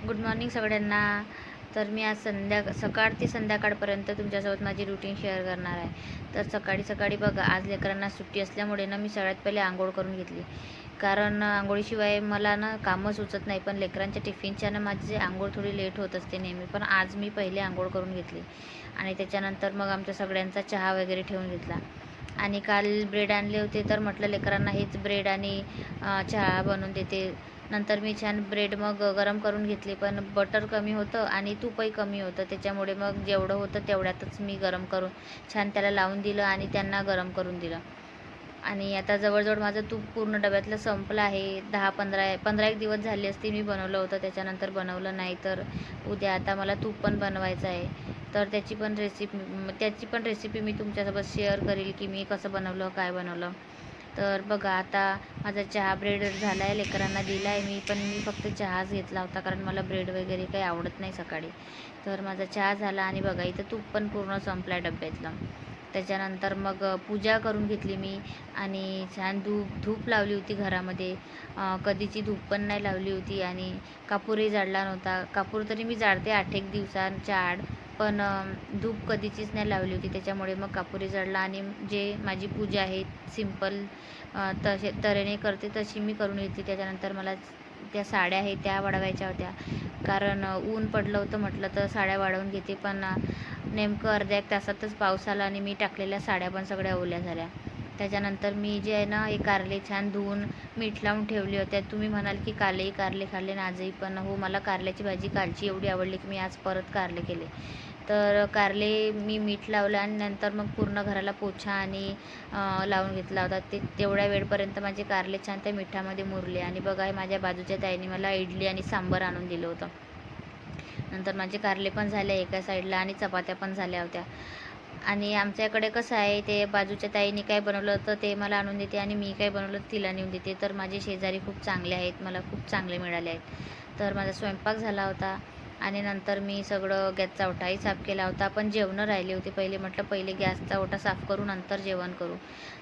Good morning सगळ्यांना. तर मी आज संध्या सकाळ ते संध्याकाळपर्यंत तुमच्यासोबत माझी रुटीन शेअर करणार आहे. तर सकाळी सकाळी बघा आज लेकरांना सुट्टी असल्यामुळे ना मी सगळ्यात पहिले आंघोळ करून घेतली. कारण आंघोळीशिवाय मला ना कामं सुचत नाही पण लेकरांच्या टिफिनच्या ना माझी आंघोळ थोडी लेट होत असते नेहमी. पण आज मी पहिले आंघोळ करून घेतली. आणि त्याच्यानंतर मग आमच्या सगळ्यांचा चहा वगैरे ठेवून घेतला. आणि काल ब्रेड आणले होते तर म्हटलं लेकरांना हेच ब्रेड आणि चहा बनवून देते. नंतर मी छान ब्रेड मग गरम करून घेतली पण बटर कमी होतं आणि तूपही कमी होतं. त्याच्यामुळे मग जेवढं होतं तेवढ्यातच मी गरम करून छान त्याला लावून दिलं आणि त्यांना गरम करून दिलं. आणि आता जवळजवळ माझं तूप पूर्ण डब्यातलं संपलं आहे. दहा पंधरा पंधरा एक दिवस झाले असते मी बनवलं होतं. त्याच्यानंतर बनवलं नाही तर उद्या आता मला तूप पण बनवायचं आहे. तर त्याची पण रेसिपी त्याची पण रेसिपी मी तुमच्यासोबत शेअर करेल की मी कसं बनवलं काय बनवलं. तर बघा आता माझा चहा ब्रेड झाला आहे लेकरांना दिला आहे मी पण मी फक्त चहाच घेतला होता कारण मला ब्रेड वगैरे काही आवडत नाही सकाळी. तर माझा चहा झाला आणि बघा इथं तूप पण पूर्ण संपला आहे डब्यातलं. त्याच्यानंतर मग पूजा करून घेतली मी आणि छान धूप धूप लावली होती घरामध्ये. कधीची धूप पण नाही लावली होती आणि कापूरही जाळला नव्हता. कापूर तरी मी जाळते आठ एक दिवसांच्या आड. पण धूप कधीचीच नाही लावली होती. त्याच्यामुळे मग कापुरी जळला आणि जे माझी पूजा आहे सिंपल तसे तऱ्हेने करते तशी मी करून घेतली त्याच्यानंतर मला त्या साड्या आहेत त्या वाढवायच्या होत्या. कारण ऊन पडलं होतं म्हटलं तर साड्या वाढवून घेते. पण नेमकं अर्ध्या एक तासातच पाऊस आला आणि मी टाकलेल्या साड्या पण सगळ्या ओल्या झाल्या. त्याच्यानंतर मी जे आहे ना हे कारले छान धुवून मीठ लावून ठेवले होते तुम्ही म्हणाल की कालेही कारले खाल्ले ना आजही पण. हो मला कारल्याची भाजी कालची एवढी आवडली की मी आज परत कारले केले. तर कारले मी मीठ लावलं आणि नंतर मग पूर्ण घराला पोछा आणि लावून घेतला होता. ते तेवढ्या वेळपर्यंत माझे कारले छान त्या मिठामध्ये मुरले आणि बघा माझ्या बाजूच्या ताईने मला इडली आणि सांबार आणून दिलं होतं. नंतर माझे कारले पण झाले एका साईडला आणि चपात्या पण झाल्या होत्या. आणि आमच्याकडे कसं आहे ते बाजूच्या ताईने काय बनवलं तर ते मला आणून देते आणि मी काय बनवलं तिला नेऊन देते. तर माझे शेजारी खूप चांगले आहेत मला खूप चांगले मिळाले आहेत. तर माझा स्वयंपाक झाला होता. आणि नंतर मी सगळं गॅसचा ओठाही साफ केला होता. पण जेवणं राहिली होती पहिले. म्हटलं पहिले गॅसचा ओटा साफ करू नंतर जेवण करू.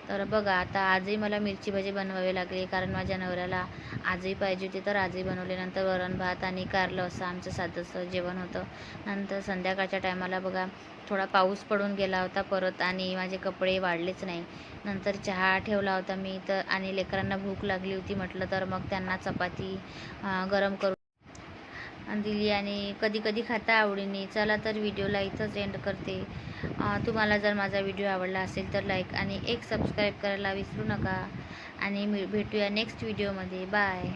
तर बघा आता आजही मला मिरची भाजी बनवावी लागली. कारण माझ्या नवऱ्याला आजही पाहिजे होती तर आजही बनवले. नंतर वरण भात आणि कारलं असं आमचं साधंसं जेवण होतं. नंतर संध्याकाळच्या टायमाला बघा थोडा पाऊस पडून गेला होता परत आणि माझे कपडे वाढलेच नाही. नंतर चहा ठेवला होता मी तर आणि लेकरांना भूक लागली होती म्हटलं तर मग त्यांना चपाती गरम करून दिली आणि कधी कधी खाता आवडीने. चला तर व्हिडिओला इथंच एंड करते. तुम्हाला जर माझा व्हिडिओ आवडला असेल तर लाईक आणि एक सबस्क्राईब करायला विसरू नका. आणि मी भेटूया नेक्स्ट व्हिडिओमध्ये बाय